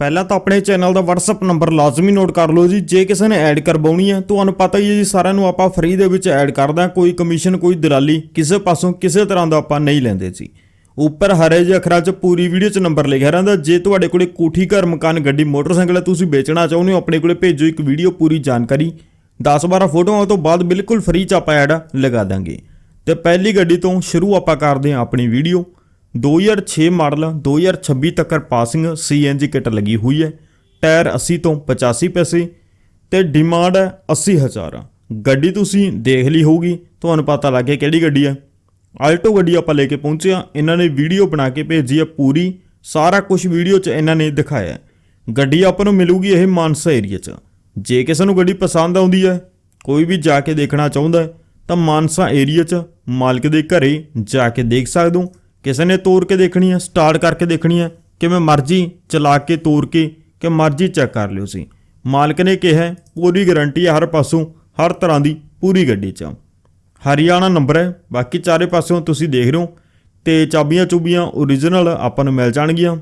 ਪਹਿਲਾਂ ਤਾਂ ਆਪਣੇ ਚੈਨਲ ਦਾ WhatsApp ਨੰਬਰ ਲਾਜ਼ਮੀ ਨੋਟ ਕਰ ਲਓ ਜੀ, ਜੇ ਕਿਸੇ ਨੇ ਐਡ ਕਰਵਾਉਣੀ ਹੈ ਤੁਹਾਨੂੰ ਪਤਾ ਹੀ ਹੈ ਜੀ, ਸਾਰਿਆਂ ਨੂੰ ਆਪਾਂ ਫ੍ਰੀ ਦੇ ਵਿੱਚ ਐਡ ਕਰਦਾ ਕੋਈ ਕਮਿਸ਼ਨ ਕੋਈ ਦਲਾਲੀ, ਕਿਸੇ ਪਾਸੋਂ ਕਿਸੇ ਤਰ੍ਹਾਂ ਦਾ ਆਪਾਂ ਨਹੀਂ ਲੈਂਦੇ ਜੀ। ਉੱਪਰ ਹਰੇ ਜਿਹੇ ਅੱਖਰਾਂ 'ਚ ਪੂਰੀ ਵੀਡੀਓ 'ਚ ਨੰਬਰ ਲਿਖਿਆ ਰਹਿੰਦਾ, ਜੇ ਤੁਹਾਡੇ ਕੋਲੇ ਕੋਠੀ, ਘਰ, ਮਕਾਨ, ਗੱਡੀ, ਮੋਟਰਸਾਈਕਲ ਹੈ, ਤੁਸੀਂ ਵੇਚਣਾ ਚਾਹੁੰਦੇ ਹੋ, ਆਪਣੇ ਕੋਲੇ ਭੇਜੋ ਇੱਕ ਵੀਡੀਓ ਪੂਰੀ ਜਾਣਕਾਰੀ। 10-12 ਫੋਟੋਆਂ ਤੋਂ ਬਾਅਦ ਬਿਲਕੁਲ ਫ੍ਰੀ 'ਚ ਆਪਾਂ ਐਡ ਲਗਾ ਦਾਂਗੇ। ਤੇ ਪਹਿਲੀ ਗੱਡੀ ਤੋਂ ਸ਼ੁਰੂ ਆਪਾਂ ਕਰਦੇ ਹਾਂ ਆਪਣੀ ਵੀਡੀਓ 2006 ਮਾਡਲ 2026 ਤੱਕ ਪਾਸਿੰਗ CNG ਕਿਟ ਲੱਗੀ ਹੋਈ ਹੈ। ਟਾਇਰ 80 ਤੋਂ 85 ਪੈਸੇ ਤੇ ਡਿਮਾਂਡ ਹੈ 80000 ਗੱਡੀ ਤੁਸੀਂ ਦੇਖ ਲਈ ਹੋਊਗੀ, ਤੁਹਾਨੂੰ ਪਤਾ ਲੱਗ ਗਿਆ ਕਿਹੜੀ ਗੱਡੀ ਹੈ। ਆਲਟੋ ਗੱਡੀ ਆਪਾਂ ਲੈ ਕੇ ਪਹੁੰਚੇ ਆ ਇਹਨਾਂ ਨੇ ਵੀਡੀਓ ਬਣਾ ਕੇ ਭੇਜੀ ਹੈ ਪੂਰੀ। ਸਾਰਾ ਕੁਝ ਵੀਡੀਓ 'ਚ ਇਹਨਾਂ ਨੇ ਦਿਖਾਇਆ ਗੱਡੀ ਆਪਾਂ ਨੂੰ ਮਿਲੂਗੀ ਇਹ ਮਾਨਸਾ ਏਰੀਆ 'ਚ। ਜੇ ਕਿਸੇ ਨੂੰ ਗੱਡੀ ਪਸੰਦ ਆਉਂਦੀ ਹੈ, ਕੋਈ ਵੀ ਜਾ ਕੇ ਦੇਖਣਾ ਚਾਹੁੰਦਾ ਤਾਂ ਮਾਨਸਾ ਏਰੀਆ 'ਚ ਮਾਲਕ ਦੇ ਘਰੇ ਜਾ ਕੇ ਦੇਖ ਸਕਦੇ ਹੋ। ਕਿਸੇ ਨੇ ਤੋੜ ਕੇ ਦੇਖਣੀ ਹੈ, ਸਟਾਰਟ ਕਰਕੇ ਦੇਖਣੀ ਹੈ, ਕਿਵੇਂ ਮਰਜ਼ੀ ਚਲਾ ਕੇ ਤੋੜ ਕੇ ਕਿ ਮਰਜ਼ੀ ਚੈੱਕ ਕਰ ਲਿਓ ਸੀ ਮਾਲਕ ਨੇ ਕਿਹਾ, ਪੂਰੀ ਗਾਰੰਟੀ ਹੈ ਹਰ ਪਾਸੋਂ, ਹਰ ਤਰ੍ਹਾਂ ਦੀ ਪੂਰੀ ਗੱਡੀ 'ਚ ਹਰਿਆਣਾ ਨੰਬਰ ਹੈ, ਬਾਕੀ ਚਾਰੇ ਪਾਸਿਓਂ ਤੁਸੀਂ ਦੇਖ ਰਹੇ ਹੋ। ਤੇ ਚਾਬੀਆਂ ਚੁਬੀਆਂ ਓਰੀਜਨਲ ਆਪਾਂ ਨੂੰ ਮਿਲ ਜਾਣਗੀਆਂ।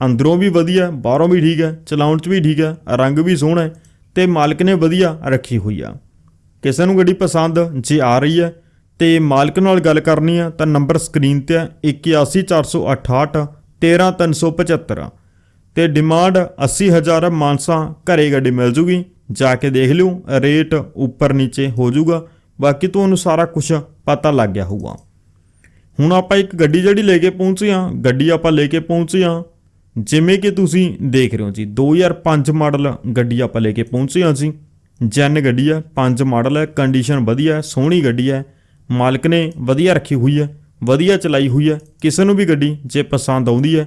ਅੰਦਰੋਂ ਵੀ ਵਧੀਆ, ਬਾਹਰੋਂ ਵੀ ਠੀਕ ਹੈ, ਚਲਾਉਣ 'ਚ ਵੀ ਠੀਕ ਹੈ, ਰੰਗ ਵੀ ਸੋਹਣਾ ਹੈ ਤੇ ਮਾਲਕ ਨੇ ਵਧੀਆ ਰੱਖੀ ਹੋਈ ਆ। ਕਿਸੇ ਨੂੰ ਗੱਡੀ ਪਸੰਦ ਜੇ ਆ ਰਹੀ ਹੈ ਤੇ ਮਾਲਕ ਨਾਲ ਗੱਲ ਕਰਨੀ ਆ, ਤਾਂ ਨੰਬਰ ਸਕਰੀਨ ਤੇ ਹੈ 81468 13375 ਤੇ ਡਿਮਾਂਡ 80000 ਹੈ ਮਾਨਸਾ ਘਰੇ ਗੱਡੀ ਮਿਲ ਜੂਗੀ। ਜਾ ਕੇ ਦੇਖ ਲਿਓ, ਰੇਟ ਉੱਪਰ ਨੀਚੇ ਹੋ ਜਾਊਗਾ ਬਾਕੀ ਤੁਹਾਨੂੰ ਸਾਰਾ ਕੁਝ ਪਤਾ ਲੱਗ ਗਿਆ ਹੋਊਗਾ। ਹੁਣ ਆਪਾਂ ਇੱਕ ਗੱਡੀ ਜਿਹੜੀ ਲੈ ਕੇ ਪਹੁੰਚੇ ਹਾਂ, ਗੱਡੀ ਆਪਾਂ ਲੈ ਕੇ ਪਹੁੰਚੇ ਹਾਂ। ਜਿਵੇਂ ਕਿ ਤੁਸੀਂ ਦੇਖ ਰਹੇ ਹੋ ਜੀ 2005 ਮਾਡਲ ਗੱਡੀ ਆਪਾਂ ਲੈ ਕੇ ਪਹੁੰਚੇ ਹਾਂ ਜੀ। ਜੈਨ ਗੱਡੀ ਹੈ 5 ਮਾਡਲ ਹੈ ਕੰਡੀਸ਼ਨ ਵਧੀਆ ਸੋਹਣੀ ਗੱਡੀ ਹੈ। ਮਾਲਕ ਨੇ ਵਧੀਆ ਰੱਖੀ ਹੋਈ ਹੈ, ਵਧੀਆ ਚਲਾਈ ਹੋਈ ਹੈ, ਕਿਸੇ ਨੂੰ ਵੀ ਗੱਡੀ ਜੇ ਪਸੰਦ ਆਉਂਦੀ ਹੈ,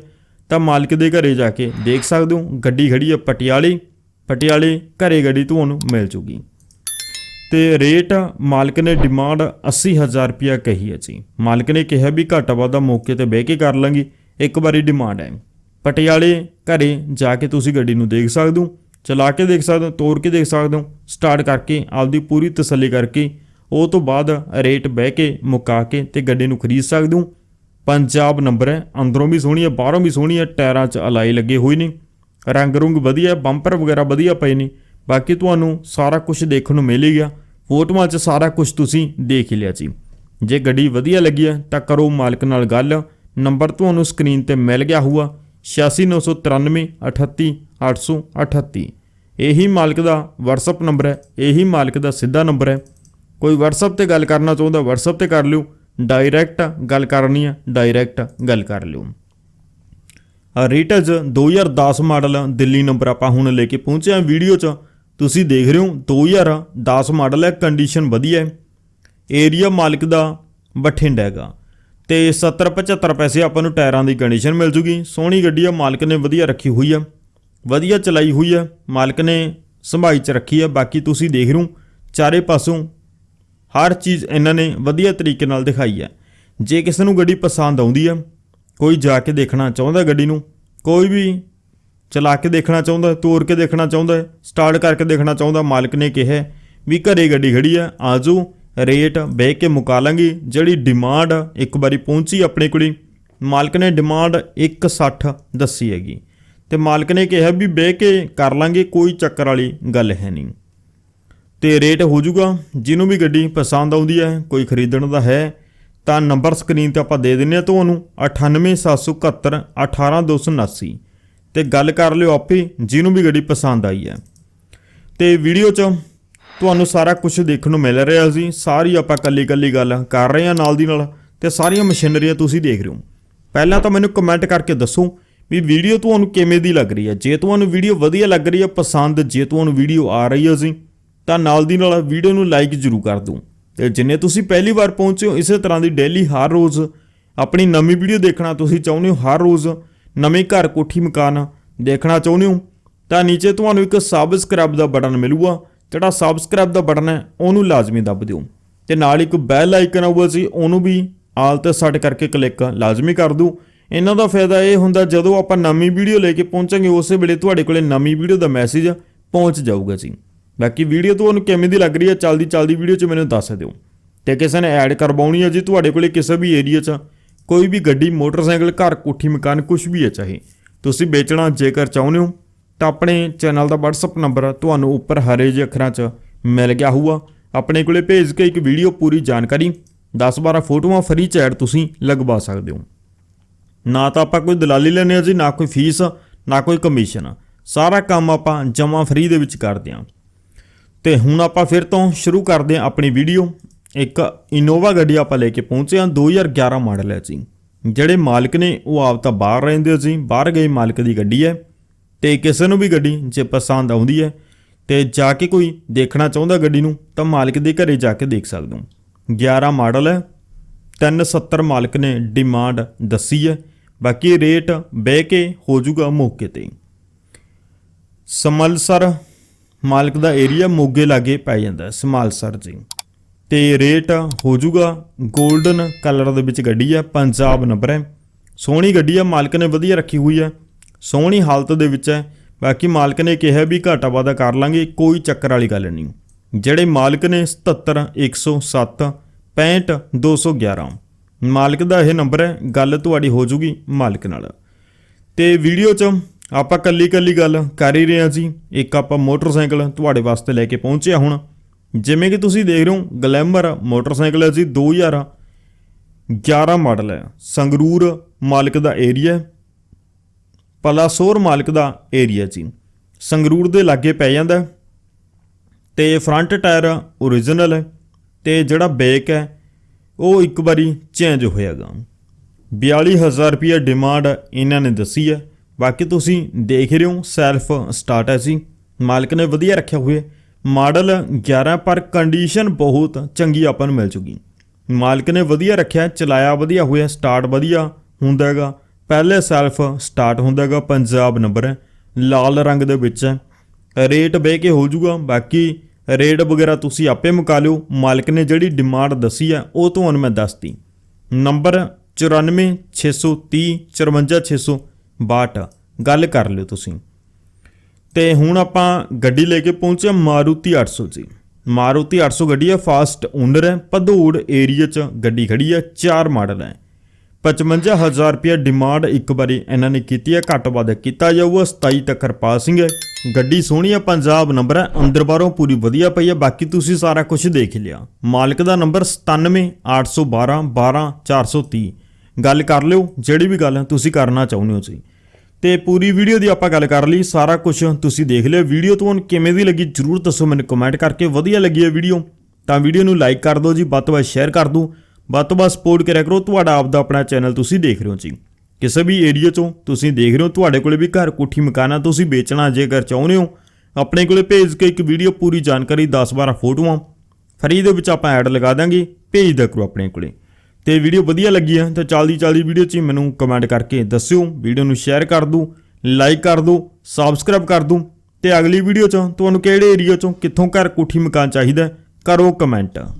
ਤਾਂ ਮਾਲਕ ਦੇ ਘਰੇ ਜਾ ਕੇ ਦੇਖ ਸਕਦੇ ਹੋ, ਗੱਡੀ ਖੜੀ ਹੈ ਪਟਿਆਲੇ ਪਟਿਆਲੇ ਘਰੇ ਗੱਡੀ ਤੁਹਾਨੂੰ ਮਿਲ ਜੂਗੀ। ਤੇ ਰੇਟ ਮਾਲਕ ਨੇ ਡਿਮਾਂਡ 80000 ਰੁਪਿਆ ਕਹੀ ਹੈ ਜੀ। ਮਾਲਕ ਨੇ ਕਿਹਾ ਵੀ ਘੱਟ ਵਾਧਾ ਮੌਕੇ ਤੇ ਬਹਿ ਕੇ ਕਰ ਲਾਂਗੇ, ਇੱਕ ਵਾਰੀ ਡਿਮਾਂਡ ਹੈ। ਪਟਿਆਲੇ ਘਰੇ ਜਾ ਕੇ ਤੁਸੀਂ ਗੱਡੀ ਨੂੰ ਦੇਖ ਸਕਦੇ ਹੋ, ਚਲਾ ਕੇ ਦੇਖ ਸਕਦੇ ਹੋ ਤੋੜ ਕੇ ਦੇਖ ਸਕਦੇ ਹੋ ਸਟਾਰਟ ਕਰਕੇ ਆਪਦੀ ਪੂਰੀ ਤਸੱਲੀ ਕਰਕੇ ਉਹ ਤੋਂ ਬਾਅਦ ਰੇਟ ਬਹਿ ਕੇ, ਮੁਕਾ ਕੇ ਤੇ ਗੱਡੀ ਨੂੰ ਖਰੀਦ ਸਕਦੇ ਹੋ। ਪੰਜਾਬ ਨੰਬਰ ਹੈ, ਅੰਦਰੋਂ ਵੀ ਸੋਹਣੀ ਹੈ, ਬਾਹਰੋਂ ਵੀ ਸੋਹਣੀ ਹੈ, ਟਾਇਰਾਂ 'ਚ ਅਲਾਈ ਲੱਗੇ ਹੋਏ ਨੇ। ਰੰਗ ਰੁੰਗ ਵਧੀਆ ਬੰਪਰ ਵਗੈਰਾ ਵਧੀਆ ਪਏ ਨੇ। ਬਾਕੀ ਤੁਹਾਨੂੰ ਸਾਰਾ ਕੁਝ ਦੇਖਣ ਨੂੰ ਮਿਲੇਗਾ ਫੋਟੋਆਂ 'ਚ ਸਾਰਾ ਕੁਝ ਤੁਸੀਂ ਦੇਖ ਹੀ ਲਿਆ ਜੀ ਜੇ ਗੱਡੀ ਵਧੀਆ ਲੱਗੀ ਹੈ ਤਾਂ ਕਰੋ ਮਾਲਕ ਨਾਲ ਗੱਲ। ਨੰਬਰ ਤੁਹਾਨੂੰ ਸਕਰੀਨ ਤੇ ਮਿਲ ਗਿਆ ਹੋਊਗਾ। 8693 38 838 ਇਹੀ ਮਾਲਕ ਦਾ WhatsApp ਨੰਬਰ ਹੈ, ਇਹੀ ਮਾਲਕ ਦਾ ਸਿੱਧਾ ਨੰਬਰ ਹੈ। ਕੋਈ WhatsApp ਤੇ ਗੱਲ ਕਰਨਾ ਚਾਹੁੰਦਾ, WhatsApp ਤੇ ਕਰ ਲਿਓ। ਡਾਇਰੈਕਟ ਗੱਲ ਕਰਨੀ ਹੈ ਡਾਇਰੈਕਟ ਗੱਲ ਕਰ ਲਿਓ। ਰੀਟਜ 2010 ਮਾਡਲ ਦਿੱਲੀ ਨੰਬਰ ਆਪਾਂ ਹੁਣ ਲੈ ਕੇ ਪਹੁੰਚੇ ਹਾਂ ਵੀਡੀਓ 'ਚ। ਤੁਸੀਂ ਦੇਖ ਰਹੇ ਹੋ 2010 ਮਾਡਲ ਹੈ ਕੰਡੀਸ਼ਨ ਵਧੀਆ ਹੈ। ਏਰੀਆ ਮਾਲਕ ਦਾ ਬਠਿੰਡਾ ਹੈਗਾ। ਤੇ 70 75 ਪੈਸੇ ਆਪਾਂ ਨੂੰ ਟਾਇਰਾਂ ਦੀ ਕੰਡੀਸ਼ਨ ਮਿਲ ਜੂਗੀ। ਸੋਹਣੀ ਗੱਡੀ ਆ, ਮਾਲਕ ਨੇ ਵਧੀਆ ਰੱਖੀ ਹੋਈ ਆ। ਵਧੀਆ ਚਲਾਈ ਹੋਈ ਆ, ਮਾਲਕ ਨੇ ਸੰਭਾਈ ਚ ਰੱਖੀ ਆ। ਬਾਕੀ ਤੁਸੀਂ ਦੇਖ ਰਹੇ ਹੋ, ਚਾਰੇ ਪਾਸੋਂ ਹਰ ਚੀਜ਼ ਇਹਨਾਂ ਨੇ ਵਧੀਆ ਤਰੀਕੇ ਨਾਲ ਦਿਖਾਈ ਹੈ। ਜੇ ਕਿਸੇ ਨੂੰ ਗੱਡੀ ਪਸੰਦ ਆਉਂਦੀ ਹੈ, ਕੋਈ ਜਾ ਕੇ ਦੇਖਣਾ ਚਾਹੁੰਦਾ ਗੱਡੀ ਨੂੰ, ਕੋਈ ਵੀ ਚਲਾ ਕੇ ਦੇਖਣਾ ਚਾਹੁੰਦਾ ਤੋੜ ਕੇ ਦੇਖਣਾ ਚਾਹੁੰਦਾ, ਸਟਾਰਟ ਕਰਕੇ ਦੇਖਣਾ ਚਾਹੁੰਦਾ, ਮਾਲਕ ਨੇ ਕਿਹਾ ਵੀ ਘਰੇ ਗੱਡੀ ਖੜੀ ਹੈ, ਆਜੋ, ਰੇਟ ਬਹਿ ਕੇ ਮੁਕਾ ਲਾਂਗੇ, ਜਿਹੜੀ ਡਿਮਾਂਡ ਇੱਕ ਵਾਰੀ ਪਹੁੰਚੀ ਆਪਣੇ ਕੋਲੇ, ਮਾਲਕ ਨੇ ਡਿਮਾਂਡ 160 ਦੱਸੀ ਹੈਗੀ। ਤੇ ਮਾਲਕ ਨੇ ਕਿਹਾ ਵੀ ਬਹਿ ਕੇ ਕਰ ਲਾਂਗੇ, ਕੋਈ ਚੱਕਰ ਵਾਲੀ ਗੱਲ ਹੈ ਨਹੀਂ। ਤੇ ਰੇਟ ਹੋ ਜਾਊਗਾ। ਜਿਹਨੂੰ ਵੀ ਗੱਡੀ ਪਸੰਦ ਆਉਂਦੀ ਹੈ, ਕੋਈ ਖਰੀਦਣ ਦਾ ਹੈ, ਤਾਂ ਨੰਬਰ ਸਕਰੀਨ ਤੇ ਆਪਾਂ ਦੇ ਦਿੰਨੇ ਆ ਤੁਹਾਨੂੰ 98771 18279 ਤੇ ਗੱਲ ਕਰ ਲਿਓ ਆਪੇ, ਜਿਹਨੂੰ ਵੀ ਗੱਡੀ ਪਸੰਦ ਆਈ ਹੈ। ਤੇ ਵੀਡੀਓ 'ਚ ਤੁਹਾਨੂੰ ਸਾਰਾ ਕੁਝ ਦੇਖਣ ਨੂੰ ਮਿਲ ਰਿਹਾ ਸੀ। ਸਾਰੀ ਆਪਾਂ ਕੱਲੀ ਕੱਲੀ ਗੱਲ ਕਰ ਰਹੇ ਹਾਂ ਨਾਲ ਦੀ ਨਾਲ, ਤੇ ਸਾਰੀਆਂ ਮਸ਼ੀਨਰੀਆਂ ਤੁਸੀਂ ਦੇਖ ਰਹੇ ਹੋ। ਪਹਿਲਾਂ ਤਾਂ ਮੈਨੂੰ ਕਮੈਂਟ ਕਰਕੇ ਦੱਸੋ ਵੀ ਵੀਡੀਓ ਤੁਹਾਨੂੰ ਕਿਵੇਂ ਦੀ ਲੱਗ ਰਹੀ ਹੈ। ਜੇ ਤੁਹਾਨੂੰ ਵੀਡੀਓ ਵਧੀਆ ਲੱਗ ਰਹੀ ਹੈ, ਪਸੰਦ, ਜੇ ਤੁਹਾਨੂੰ ਵੀਡੀਓ ਆ ਰਹੀ ਹੈ ਜੀ ਤਾਂ ਨਾਲ ਦੀ ਨਾਲ ਵੀਡੀਓ ਨੂੰ ਲਾਈਕ ਜ਼ਰੂਰ ਕਰ ਦਿਓ। ਤੇ ਜਿੰਨੇ ਤੁਸੀਂ ਪਹਿਲੀ ਵਾਰ ਪਹੁੰਚੇ ਹੋ, ਇਸੇ ਤਰ੍ਹਾਂ ਦੀ ਡੇਲੀ ਹਰ ਰੋਜ਼ ਆਪਣੀ ਨਵੀਂ ਵੀਡੀਓ ਦੇਖਣਾ ਤੁਸੀਂ ਚਾਹੁੰਦੇ ਹੋ, ਹਰ ਰੋਜ਼ ਨਵੇਂ ਘਰ, ਕੋਠੀ, ਮਕਾਨ ਦੇਖਣਾ ਚਾਹੁੰਦੇ ਹੋ, ਤਾਂ ਨੀਚੇ ਤੁਹਾਨੂੰ ਇੱਕ ਸਬਸਕ੍ਰਾਈਬ ਦਾ ਬਟਨ ਮਿਲੂਗਾ। ਜਿਹੜਾ ਸਬਸਕ੍ਰਾਈਬ ਦਾ ਬਟਨ ਹੈ, ਉਹਨੂੰ ਲਾਜ਼ਮੀ ਦੱਬ ਦਿਓ। ਤੇ ਨਾਲ ਇੱਕ ਬੈਲ ਆਈਕਨ ਆਊਗਾ ਜੀ, ਉਹਨੂੰ ਵੀ ਆਲ ਤੇ ਸੈੱਟ ਕਰਕੇ ਕਲਿੱਕ ਲਾਜ਼ਮੀ ਕਰ ਦਿਓ। ਇਹਨਾਂ ਦਾ ਫਾਇਦਾ ਇਹ ਹੁੰਦਾ, ਜਦੋਂ ਆਪਾਂ ਨਵੀਂ ਵੀਡੀਓ ਲੈ ਕੇ ਪਹੁੰਚਾਂਗੇ, ਉਸੇ ਵੇਲੇ ਤੁਹਾਡੇ ਕੋਲੇ ਨਵੀਂ ਵੀਡੀਓ ਦਾ ਮੈਸੇਜ ਪਹੁੰਚ ਜਾਊਗਾ ਜੀ। ਬਾਕੀ ਵੀਡੀਓ ਤੁਹਾਨੂੰ ਕਿਵੇਂ ਦੀ ਲੱਗ ਰਹੀ ਹੈ, ਚੱਲਦੀ ਚੱਲਦੀ ਵੀਡੀਓ 'ਚ ਮੈਨੂੰ ਦੱਸ ਦਿਓ। ਤੇ ਕਿਸੇ ਨੇ ਐਡ ਕਰਵਾਉਣੀ ਹੈ ਜੀ ਤੁਹਾਡੇ ਕੋਲੇ ਕਿਸੇ ਵੀ ਏਰੀਆ 'ਚ, ਕੋਈ ਵੀ ਗੱਡੀ, ਮੋਟਰਸਾਈਕਲ, ਘਰ, ਕੋਠੀ, ਮਕਾਨ ਕੁਝ ਵੀ ਹੈ ਚਾਹੇ, ਤੁਸੀਂ ਵੇਚਣਾ ਜੇਕਰ ਚਾਹੁੰਦੇ ਹੋ, ਤਾਂ ਆਪਣੇ ਚੈਨਲ ਦਾ WhatsApp ਨੰਬਰ ਤੁਹਾਨੂੰ ਉੱਪਰ ਹਰੇ ਜਿਹੇ ਅੱਖਰਾਂ 'ਚ ਮਿਲ ਗਿਆ ਹੋਊਗਾ। ਆਪਣੇ ਕੋਲੇ ਭੇਜ ਕੇ ਇੱਕ ਵੀਡੀਓ ਪੂਰੀ ਜਾਣਕਾਰੀ 10-12 ਫੋਟੋਆਂ ਫ੍ਰੀ ਚ ਐਡ ਤੁਸੀਂ ਲਗਵਾ ਸਕਦੇ ਹੋ। ਨਾ ਤਾਂ ਆਪਾਂ ਕੋਈ ਦਲਾਲੀ ਲੈਣੇ ਆ ਜੀ, ਨਾ ਕੋਈ ਫੀਸ, ਨਾ ਕੋਈ ਕਮਿਸ਼ਨ ਸਾਰਾ ਕੰਮ ਆਪਾਂ ਜਮਾ ਫ੍ਰੀ ਦੇ ਵਿੱਚ ਕਰਦੇ ਹਾਂ। ਤੇ ਹੁਣ ਆਪਾਂ ਫਿਰ ਤੋਂ ਸ਼ੁਰੂ ਕਰਦੇ ਹਾਂ ਆਪਣੀ ਵੀਡੀਓ। ਇੱਕ ਇਨੋਵਾ ਗੱਡੀ ਆਪਾਂ ਲੈ ਕੇ ਪਹੁੰਚੇ ਹਾਂ 2011 ਮਾਡਲ ਹੈ ਜੀ। ਜਿਹੜੇ ਮਾਲਕ ਨੇ, ਉਹ ਆਪ ਤਾਂ ਬਾਹਰ ਰਹਿੰਦੇ ਸੀ ਬਾਹਰ ਗਏ ਮਾਲਕ ਦੀ ਗੱਡੀ ਹੈ। ਤੇ ਕਿਸੇ ਨੂੰ ਵੀ ਗੱਡੀ ਜੇ ਪਸੰਦ ਆਉਂਦੀ ਹੈ ਤੇ ਜਾ ਕੇ ਕੋਈ ਦੇਖਣਾ ਚਾਹੁੰਦਾ ਗੱਡੀ ਨੂੰ, ਤਾਂ ਮਾਲਕ ਦੇ ਘਰੇ ਜਾ ਕੇ ਦੇਖ ਸਕਦੇ ਹੋ। 11 ਮਾਡਲ ਹੈ 370 ਮਾਲਕ ਨੇ ਡਿਮਾਂਡ ਦੱਸੀ ਹੈ। ਬਾਕੀ ਰੇਟ ਬਹਿ ਕੇ ਹੋ ਜਾਊਗਾ ਮੌਕੇ ਤੇ। ਸਮਲਸਰ ਮਾਲਕ ਦਾ ਏਰੀਆ ਮੋਗੇ ਲਾਗੇ ਪੈ ਜਾਂਦਾ ਹੈ ਸਮਲਸਰ ਜੀ। ਤੇ ਰੇਟ ਹੋ ਜਾਊਗਾ 골ਡਨ ਕਲਰ ਦੇ ਵਿੱਚ ਗੱਡੀ ਹੈ ਪੰਜਾਬ ਨੰਬਰ ਹੈ। ਸੋਹਣੀ ਗੱਡੀ ਆ, ਮਾਲਕ ਨੇ ਵਧੀਆ ਰੱਖੀ ਹੋਈ ਹੈ ਸੋਹਣੀ ਹਾਲਤ ਦੇ ਵਿੱਚ ਹੈ। ਬਾਕੀ ਮਾਲਕ ਨੇ ਕਿਹਾ ਵੀ ਘਾਟਾ ਵਾਧਾ ਕਰ ਲਾਂਗੇ, ਕੋਈ ਚੱਕਰ ਵਾਲੀ ਗੱਲ ਨਹੀਂ। ਜਿਹੜੇ ਮਾਲਕ ਨੇ 77 107 65 211 ਮਾਲਕ ਦਾ ਇਹ ਨੰਬਰ ਹੈ, ਗੱਲ ਤੁਹਾਡੀ ਹੋ ਜੂਗੀ ਮਾਲਕ ਨਾਲ। ਤੇ ਵੀਡੀਓ 'ਚ ਆਪਾਂ ਕੱਲੀ ਕੱਲੀ ਗੱਲ ਕਰ ਹੀ ਰਹੇ ਹਾਂ ਜੀ। ਇੱਕ ਆਪਾਂ ਮੋਟਰਸਾਈਕਲ ਤੁਹਾਡੇ ਵਾਸਤੇ ਲੈ ਕੇ ਪਹੁੰਚਿਆ ਹੁਣ। ਜਿਵੇਂ ਕਿ ਤੁਸੀਂ ਦੇਖ ਰਹੇ ਹੋ, ਗਲੈਮਰ ਮੋਟਰਸਾਈਕਲ ਹੈ ਜੀ 2011 ਮਾਡਲ ਹੈ। ਸੰਗਰੂਰ ਮਾਲਕ ਦਾ ਏਰੀਆ ਪਲਾਸੋਰ ਮਾਲਕ ਦਾ ਏਰੀਆ ਜੀ। ਸੰਗਰੂਰ ਦੇ ਲਾਗੇ ਪੈ ਜਾਂਦਾ ਹੈ। ਤੇ ਫਰੰਟ ਟਾਇਰ ਓਰੀਜਨਲ ਹੈ ਤੇ ਜਿਹੜਾ ਬੈਕ ਹੈ, ਉਹ ਇੱਕ ਵਾਰੀ ਚੇਂਜ ਹੋਇਆਗਾ। 42000 ਰੁਪਏ ਡਿਮਾਂਡ ਇਹਨਾਂ ਨੇ ਦੱਸੀ ਹੈ। ਬਾਕੀ ਤੁਸੀਂ ਦੇਖ ਰਹੇ ਹੋ ਸੈਲਫ ਸਟਾਰਟ ਹੈ ਜੀ। ਮਾਲਕ ਨੇ ਵਧੀਆ ਰੱਖਿਆ ਹੋਇਆ ਮਾਡਲ 11 ਪਰ ਕੰਡੀਸ਼ਨ ਬਹੁਤ ਚੰਗੀ ਆਪਾਂ ਨੂੰ ਮਿਲ ਚੁੱਕੀ। ਮਾਲਕ ਨੇ ਵਧੀਆ ਰੱਖਿਆ, ਚਲਾਇਆ ਵਧੀਆ ਹੋਇਆ ਸਟਾਰਟ ਵਧੀਆ ਹੁੰਦਾ ਹੈਗਾ। ਪਹਿਲੇ ਸੈਲਫ ਸਟਾਰਟ ਹੁੰਦਾ ਹੈਗਾ, ਪੰਜਾਬ ਨੰਬਰ ਹੈ। ਲਾਲ ਰੰਗ ਦੇ ਵਿੱਚ ਹੈ। ਰੇਟ ਬਹਿ ਕੇ ਹੋ ਜਾਊਗਾ। ਬਾਕੀ ਰੇਟ ਵਗੈਰਾ ਤੁਸੀਂ ਆਪੇ ਮੁਕਾ ਲਿਓ। ਮਾਲਕ ਨੇ ਜਿਹੜੀ ਡਿਮਾਂਡ ਦੱਸੀ ਹੈ, ਉਹ ਤੁਹਾਨੂੰ ਮੈਂ ਦੱਸਤੀ। ਨੰਬਰ 94630 54662 ਗੱਲ ਕਰ ਲਿਓ ਤੁਸੀਂ। ਤੇ ਹੁਣ ਆਪਾਂ ਗੱਡੀ ਲੈ ਕੇ ਪਹੁੰਚਿਆ ਮਾਰੂਤੀ 800 ਜੀ। ਮਾਰੂਤੀ 800 ਗੱਡੀ ਹੈ, ਫਾਸਟ ਓਨਰ ਹੈ, ਭਦੌੜ ਏਰੀਆ 'ਚ ਗੱਡੀ ਖੜੀ ਹੈ, ਚਾਰ ਮਾਡਲ ਹੈ। 55000 ਰੁਪਏ ਡਿਮਾਂਡ ਇੱਕ ਵਾਰੀ ਇਹਨਾਂ ਨੇ ਕੀਤੀ ਹੈ, ਘੱਟ ਵੱਧ ਕੀਤਾ ਜਾਊਗਾ 27 ਤੱਕ ਪਾਸਿੰਗ ਹੈ ਗੱਡੀ ਸੋਹਣੀ ਹੈ, ਪੰਜਾਬ ਨੰਬਰ ਹੈ, ਅੰਦਰ ਬਾਹਰੋਂ ਪੂਰੀ ਵਧੀਆ ਪਈ ਹੈ, ਬਾਕੀ ਤੁਸੀਂ ਸਾਰਾ ਕੁਝ ਦੇਖ ਲਿਆ। ਮਾਲਕ ਦਾ ਨੰਬਰ 97812 12430 ਗੱਲ ਕਰ ਲਿਓ, ਜਿਹੜੀ ਵੀ ਗੱਲ ਤੁਸੀਂ ਕਰਨਾ ਚਾਹੁੰਦੇ ਹੋ ਜੀ। ਤੇ ਪੂਰੀ ਵੀਡੀਓ ਦੀ ਆਪਾਂ ਗੱਲ ਕਰ ਲਈ, ਸਾਰਾ ਕੁਝ ਤੁਸੀਂ ਦੇਖ ਲਿਆ। ਵੀਡੀਓ ਤੁਹਾਨੂੰ ਕਿਵੇਂ ਦੀ ਲੱਗੀ, ਜਰੂਰ ਦੱਸੋ ਮੈਨੂੰ ਕਮੈਂਟ ਕਰਕੇ। ਵਧੀਆ ਲੱਗੀ ਹੈ ਵੀਡੀਓ, ਤਾਂ ਵੀਡੀਓ ਨੂੰ ਲਾਈਕ ਕਰ ਦਿਓ ਜੀ, ਵੱਧ ਤੋਂ ਵੱਧ ਸ਼ੇਅਰ ਕਰ ਦਿਓ। ਵੱਧ ਤੋਂ ਵੱਧ ਸਪੋਰਟ ਕਰਿਆ ਕਰੋ, ਤੁਹਾਡਾ ਆਪਦਾ ਆਪਣਾ ਚੈਨਲ ਤੁਸੀਂ ਦੇਖ ਰਹੇ ਹੋ ਜੀ। ਕਿਸੇ ਵੀ ਏਰੀਆ ਚੋਂ ਤੁਸੀਂ ਦੇਖ ਰਹੇ ਹੋ, ਤੁਹਾਡੇ ਕੋਲੇ ਵੀ ਘਰ ਕੋਠੀ ਮਕਾਨਾ ਤੁਸੀਂ ਵੇਚਣਾ ਜੇਕਰ ਚਾਹੁੰਦੇ ਹੋ, ਆਪਣੇ ਕੋਲੇ ਭੇਜ ਕੇ ਇੱਕ ਵੀਡੀਓ ਪੂਰੀ ਜਾਣਕਾਰੀ 10-12 ਫੋਟੋਆਂ ਫਰੀ ਦੇ ਵਿੱਚ ਆਪਾਂ ਐਡ ਲਗਾ ਦਾਂਗੇ, ਭੇਜ ਦਿਆ ਕਰੋ ਆਪਣੇ ਕੋਲੇ। ਤੇ ਵੀਡੀਓ ਵਧੀਆ ਲੱਗੀ ਆ, ਤਾਂ ਚਲਦੀ ਚਲਦੀ ਵੀਡੀਓ 'ਚ ਹੀ ਮੈਨੂੰ ਕਮੈਂਟ ਕਰਕੇ ਦੱਸਿਓ, ਵੀਡੀਓ ਨੂੰ ਸ਼ੇਅਰ ਕਰ ਦਿਓ ਲਾਈਕ ਕਰ ਦਿਓ ਸਬਸਕ੍ਰਾਈਬ ਕਰ ਦਿਓ ਤੇ ਅਗਲੀ ਵੀਡੀਓ 'ਚ, ਤੁਹਾਨੂੰ ਕਿਹੜੇ ਏਰੀਆ 'ਚੋਂ ਕਿੱਥੋਂ ਘਰ ਕੋਠੀ ਮਕਾਨ ਚਾਹੀਦਾ ਕਰੋ ਕਮੈਂਟ